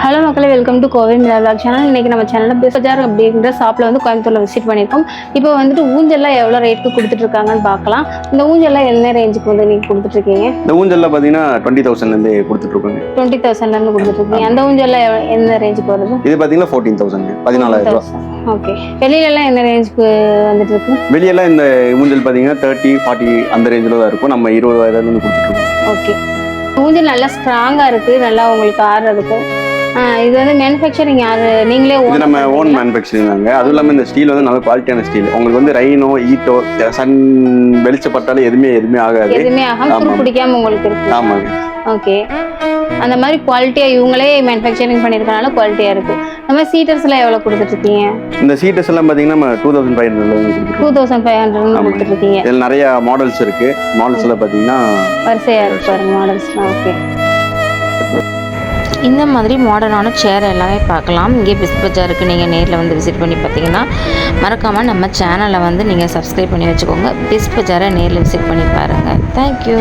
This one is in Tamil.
ஹலோ மக்களே welcome to Kovai vlog channel இன்னைக்கு நம்ம சேனலில் பஜார் அப்படிங்கிற ஷாப்பில் வந்து கோயம்புத்தூரில் விசிட் பண்ணியிருக்கோம். இப்போ வந்துட்டு ஊஞ்சல்லாம் எவ்வளோ ரேட்டுக்கு கொடுத்துட்டு இருக்காங்கன்னு பார்க்கலாம். இந்த ஊஞ்சல்லாம் என்ன ரேஞ்சுக்கு வந்து நீங்கள் கொடுத்துட்ருக்கீங்க இந்த ஊஞ்சல்ல பார்த்தீங்கன்னா டுவெண்ட்டி தௌசண்ட்லேருந்து கொடுத்துட்ருக்கோங்க டுவெண்ட்டி தௌசண்ட்லேருந்து கொடுத்துட்ருக்கீங்க அந்த ஊஞ்சல்லாம் என்ன ரேஞ்சுக்கு வருது? இது பார்த்தீங்கன்னா ஃபோர்டீன் தௌசண்ட் பதினாலாயிரம் ரூபா. ஓகே வெளியிலலாம் என்ன ரேஞ்சுக்கு வந்துட்டு இருக்கு? வெளியெல்லாம் இந்த ஊஞ்சல் பார்த்தீங்கன்னா தேர்ட்டி ஃபார்ட்டி அந்த ரேஞ்சில் தான் இருக்கும். நம்ம இருபதாயிரம்லேருந்து கொடுத்துட்ருக்கோம் ஓகே ஊஞ்சல் நல்லா ஸ்ட்ராங்காக இருக்குது நல்லா உங்களுக்கு ஆடுறதுக்கும் ஆ, இது வந்து மேனுஃபேக்சரிங் யார்? நீங்களே இது நம்ம ஓன்? மேனுஃபேக்சரிங் தாங்க. அதுவும் இல்லாமல் இந்த ஸ்டீல் வந்து நல்ல குவாலிட்டியான ஸ்டீல் உங்களுக்கு வந்து ரைனோ ஈட்டோ சன் வெளிச்சப்பட்டாலும் எதுவுமே எதுவுமே ஆகாது. எதுவுமே ஆகாம. பிடிக்காம உங்களுக்கு இருக்கு. ஆமாங்க. ஓகே அந்த மாதிரி குவாலிட்டியாக இவங்களே மேனுஃபேக்சரிங் பண்ணியிருக்கனால குவாலிட்டியாக இருக்குது மாதிரி சீட்டர்ஸ்லாம் எவ்வளோ கொடுத்துட்ருக்கீங்க? இந்த சீட்டஸ் எல்லாம் பார்த்தீங்கன்னா நம்ம டூ தௌசண்ட் ஃபைவ் ஹண்ட்ரட்லேருந்து டூ தௌசண்ட் ஃபைவ் ஹண்ட்ரட்னு ஆமாம். கொடுத்துட்ருக்கீங்க. இதில் நிறைய மாடல்ஸ் இருக்கு. மாடல்ஸ் எல்லாம் பார்த்தீங்கன்னா வரிசையாக இருக்கு பாருங்க மாடல்ஸ்லாம் ஓகே இந்த மாதிரி மாடர்னான சேர் எல்லாமே பார்க்கலாம். இங்கே பிஸ் பஜாருக்கு நீங்கள் நேரில் வந்து விசிட் பண்ணி பார்த்தீங்கன்னா மறக்காமல் நம்ம சேனலை வந்து நீங்கள் சப்ஸ்கிரைப் பண்ணி வச்சுக்கோங்க. பிஸ் பஜாரை நேரில் விசிட் பண்ணி பாருங்கள் தேங்க்யூ